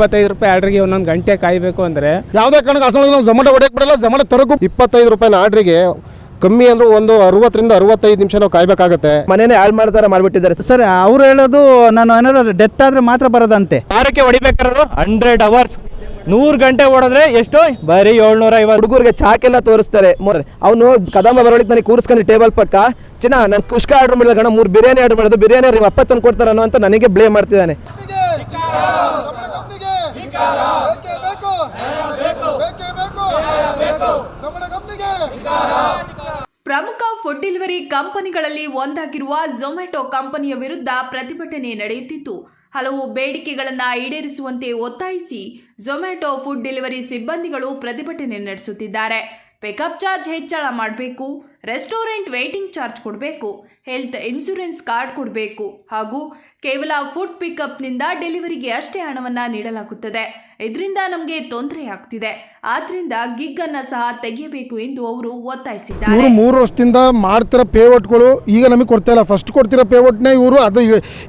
ಇಪ್ಪತ್ತೈದು ರೂಪಾಯಿ ಆರ್ಡ್ರಿಗೆ ಒಂದೊಂದು ಗಂಟೆ ಕಾಯಬೇಕು ಅಂದರೆ ಯಾವುದೇ ಕಾರಣಕ್ಕೆ ನಾವು ಜೊಮಾಟೊ ಹೊಡೆಯಕ್ಕೆ ಬಿಡಲ್ಲ ಜೊಮಾಟೊ ತರಕು ಇಪ್ಪತ್ತೈದು ರೂಪಾಯಿನ ಆರ್ಡ್ರಿಗೆ ಕಮ್ಮಿ ಅಂದ್ರೆ ಒಂದು ಅರವತ್ತರಿಂದ ಅರವತ್ತೈದು ನಿಮಿಷ ನಾವು ಕಾಯಬೇಕಾಗತ್ತೆ. ಮನೇನೆ ಹಾಳು ಮಾಡ್ತಾರೆ ಮಾಡ್ಬಿಟ್ಟಿದ್ದಾರೆ. ಸರ್ ಅವ್ರು ಹೇಳೋದು ನಾನು ಏನಾದ್ರು ಡೆತ್ ಆದ್ರೆ ಮಾತ್ರ ಬರೋದಂತೆ. ಆರಕ್ಕೆ ಹೊಡಿಬೇಕಾರದು ಹಂಡ್ರೆಡ್ ಅವರ್ಸ್. ನೂರು ಗಂಟೆ ಓಡಿದ್ರೆ ಎಷ್ಟು? ಬರೀ ಏಳ್ನೂರ ಐವತ್ತು ಹುಡುಗರಿಗೆ ಚಾಕೆಲ್ಲ ತೋರಿಸ್ತಾರೆ. ಅವನು ಕದಂಬ ಬರೋಳಿಗೆ ನನಗೆ ಕೂರಿಸ್ಕೊಂಡು ಟೇಬಲ್ ಪಕ್ಕ ಚಿನ್ನ ನಾನು ಕುಷ್ಕ ಆರ್ಡರ್ ಮಾಡಿದ ಗಣ ಮೂರು ಬಿರಿಯಾನಿ ಆರ್ಡರ್ ಮಾಡೋದು ಬಿರಿಯಾನಿ ಅವ್ರಿಗೆ ಅಪ್ಪ ತಂದು ಕೊಡ್ತಾರನೋ ಅಂತ ನನಗೆ ಬ್ಲೇಮ್ ಮಾಡ್ತಿದ್ದಾನೆ. ಪ್ರಮುಖ ಫುಡ್ ಡೆಲಿವರಿ ಕಂಪನಿಗಳಲ್ಲಿ ಒಂದಾಗಿರುವ ಝೊಮ್ಯಾಟೊ ಕಂಪನಿಯ ವಿರುದ್ಧ ಪ್ರತಿಭಟನೆ ನಡೆಯುತ್ತಿತ್ತು. ಹಲವು ಬೇಡಿಕೆಗಳನ್ನು ಈಡೇರಿಸುವಂತೆ ಒತ್ತಾಯಿಸಿ ಝೊಮ್ಯಾಟೊ ಫುಡ್ ಡೆಲಿವರಿ ಸಿಬ್ಬಂದಿಗಳು ಪ್ರತಿಭಟನೆ ನಡೆಸುತ್ತಿದ್ದಾರೆ. ಪಿಕಪ್ ಚಾರ್ಜ್ ಹೆಚ್ಚಳ ಮಾಡಬೇಕು. ರೆಸ್ಟೋರೆಂಟ್ ವೇಟಿಂಗ್ ಚಾರ್ಜ್ ಕೊಡಬೇಕು ಹೆಲ್ತ್ ಇನ್ಶೂರೆನ್ಸ್ ಕಾರ್ಡ್ ಕೊಡಬೇಕು ಹಾಗೂ ಕೇವಲ ಫುಡ್ ಪಿಕಪ್ನಿಂದ ಡೆಲಿವರಿಗೆ ಅಷ್ಟೇ ಹಣವನ್ನು ನೀಡಲಾಗುತ್ತದೆ. ಇದರಿಂದ ನಮಗೆ ತೊಂದರೆ ಆಗ್ತಿದೆ. ಆದ್ರಿಂದ ಗಿಗ್ ಅನ್ನ ಸಹ ತೆಗೆಯಬೇಕು ಎಂದು ಅವರು ಒತ್ತಾಯಿಸಿದ್ದಾರೆ. ಮೂರು ವರ್ಷದಿಂದ ಮಾಡ್ತಿರೋ ಪೇವಟ್ಗಳು ಈಗ ನಮಗೆ ಕೊಡ್ತಾ ಇಲ್ಲ. ಫಸ್ಟ್ ಕೊಡ್ತಿರೋ ಪೇವಟ್ನೇ ಇವರು ಅದು